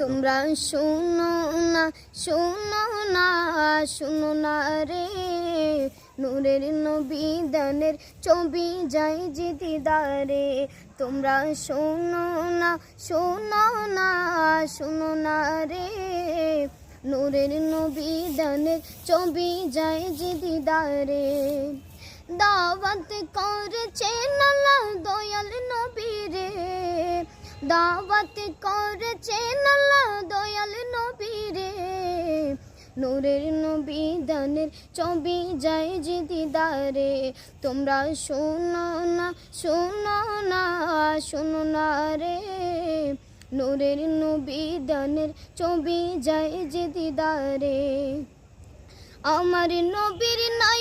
তোমরা শুনো না শুনো না শুনো না রে। নূরের নবী দানের ছবি যাই যে দিদারে। তোমরা শোনো না শোনো না শোনো না রে। নূরের নবী দানের ছবি যাই যে দিদারে। দাওয়াত করেছেন আল্লাহ দয়াল নবী রে। দাওয়াত করেছেন আল্লাহ নূরের নবী দানের ছবি যায় যে দিদারে। তোমরা শোনো না শোনো না শোনো না রে। নূরের নবী দানের ছবি যায় যে দিদারে। আমার নবীর নাই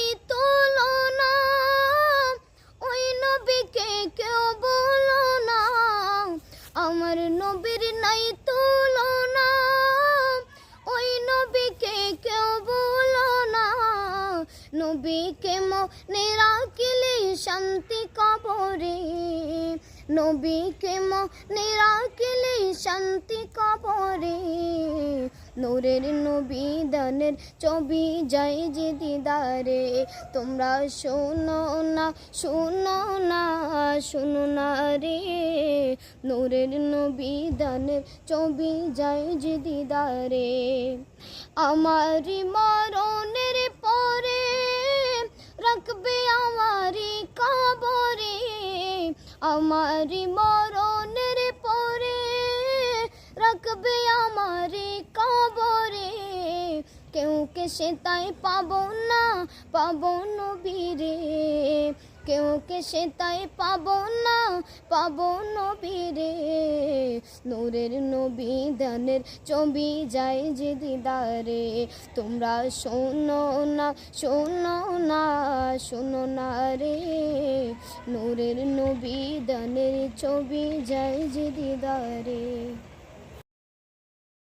নবীকে মনে রাখিলে শান্তি কবরে। নবীকে মনে রাখিলে শান্তি কবরে। নূরের নবী দানের ছবি যাই যে দিদারে। তোমরা শোনো না শোনো না শোনো না রে। নূরের নবী দানের ছবি যাই যে দিদারে। আমারি মরণের আমারি মরণের পরে রাখবে আমারি কবরে। কেউ কে সে তাই পাবো না পাবো নবীরে। কেউ কে সে তাই পাবো না? পাবো নবীরে। নূরের নবী দানের ছবি যায় যে দিদারে। তোমরা শোনো না শোনো না শোনো না রে। নূরের নবী দানের ছবি যায় যে দিদারে।